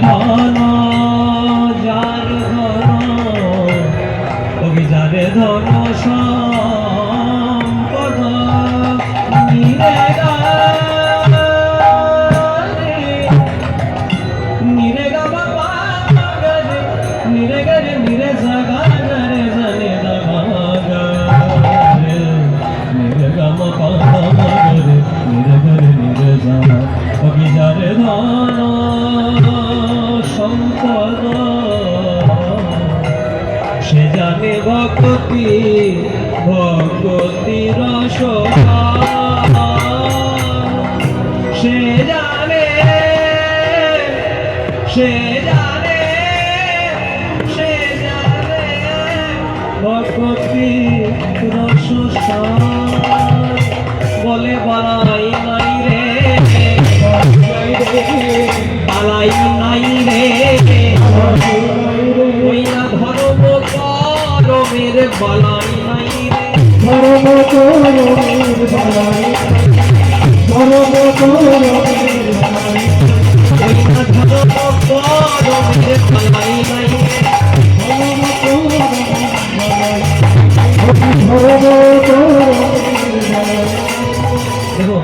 ধন যার ধন অভিযানে ধন ভক্তি ভক্তি রস সে জানে সে জানে সে জানে ভক্তি রস বলে বালাই করমের বালাই নাই রে। ধর্ম করমের বালাই ধর্ম করমের বালাই ধর্ম করমের বালাই নাই দেখো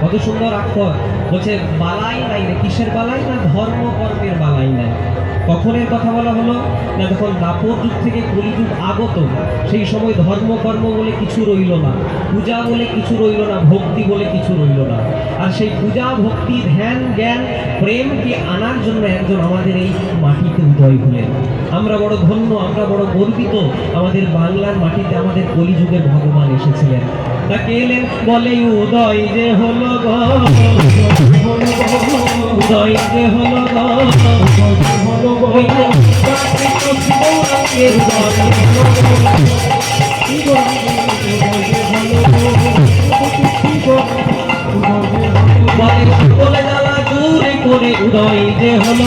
কত সুন্দর অক্ষর বলছে বালাই নাই রে কিসের বালাই না? ধর্ম কর্মের বালাই নাই। কখনের কথা বলা হলো না, যখন দাপর যুগ থেকে কলিযুগ আগত, সেই সময় ধর্ম, কর্ম বলে কিছু রইল না, পূজা বলে কিছু রইল না, ভক্তি বলে কিছু রইল না। আর সেই পূজা, ভক্তি, ধ্যান, জ্ঞান, প্রেমকে আনার জন্য একজন আমাদের এই মাটিতে উদয় হলেন। আমরা বড় ধন্য, আমরা বড় গর্বিত, আমাদের বাংলার মাটিতে আমাদের কলিযুগের ভগবান এসেছিলেন। এলেন বলে উদয় যে হলো উদয় যে হলো উদয় যে হলো দূরে করে উদয় যে হলো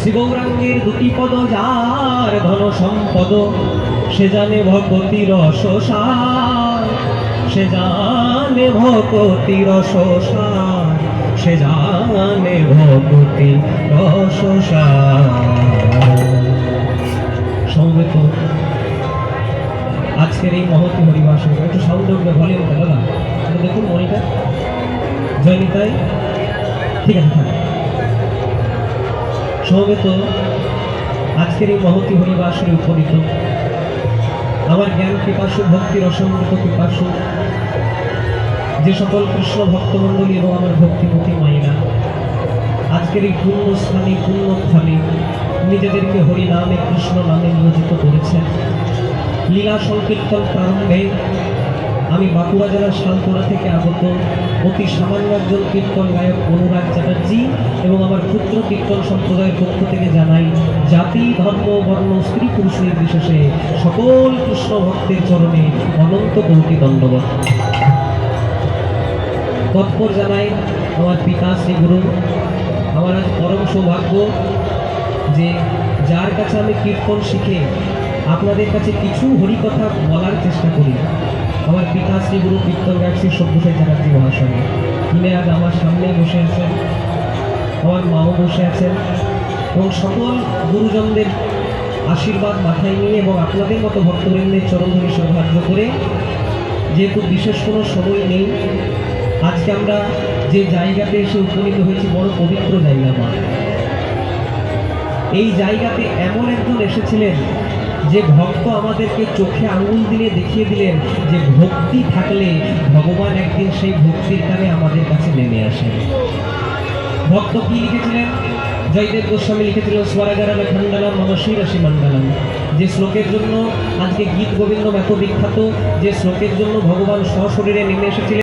শিবৌরাঙ্গের দুটি পদ যার ধন সম্পদ, সে জানে ভগতি রস সে জানে ভগতি রস সে জানে ভগতি রস সমবেত আজকের এই মহতি হরিবাস একটু সাউন্ড উঠবে ভলিউম দাদা। দেখুন মনিটার জয় নিতাই ঠিক আছে সমবেত আজকের এই মহতি হরিবাসরে উপনীত। আমার জ্ঞান পিপাসু, ভক্তি রসমৃত পিপাসু। যে সকল কৃষ্ণ ভক্তমণ্ডলী এবং আমার ভক্তিমতী মায়েরা, আজকের এই পূর্ণ স্থানে পূর্ণ স্থানে নিজেদেরকে হরি নামে কৃষ্ণ নামে নিয়োজিত করেছেন। লীলা সংকীর্তন প্রারম্ভে আমি বাঁকুড়া জেলার শালতোড়া থেকে আগত অতি সামান্য একজন কীর্তন গায়ক অনুরাগ চ্যাটার্জি এবং আমার ক্ষুদ্র কীর্তন সম্প্রদায়ের পক্ষ থেকে জানাই, জাতি, ধর্ম, বর্ণ, স্ত্রী, পুরুষ নির্বিশেষে সকল কৃষ্ণ ভক্তের চরণে অনন্ত কৌটি দণ্ডবত তৎপর জানাই আমার পিতা শ্রী গুরু, আমার আজ পরম সৌভাগ্য যে যার কাছে আমি কীর্তন শিখে আপনাদের কাছে কিছু হরিকথা বলার চেষ্টা করি। আমার পিতা শ্রী গুরু কীর্তন শ্রী সব্যসাই চ্যাটার্জি মহাশয়। তিনি আজ আমার সামনেই বসে আছেন, আমার মাও বসে আছেন এবং সকল গুরুজনদের আশীর্বাদ মাথায় নিয়ে এবং আপনাদের মতো ভক্তবৃন্দের চরণ ধরে সৌভাগ্য করে যেহেতু বিশেষ কোনো সময় নেই, আজকে আমরা যে জায়গাতে এসে উপনীত হয়েছি বড় পবিত্র জায়গা মা এই জায়গাতে এমন একজন এসেছিলেন যে ভক্ত আমাদেরকে চোখে আঙুল দিয়ে দেখিয়ে দিলেন যে ভক্তি থাকলে ভগবান একদিন সেই ভক্তির কানে আমাদের কাছে নেমে আসেন। ভক্ত কি লিখেছিলেন? জয়দেব গোস্বামী লিখেছিলেন স্বরাগারামে খণ্ডালাম মম শিরসি মণ্ডলাম। যে শ্লোকের জন্য আজকে গীত গোবিন্দম এত বিখ্যাত, যে শ্লোকের জন্য ভগবান সশরীরে নেমে এসেছিলেন।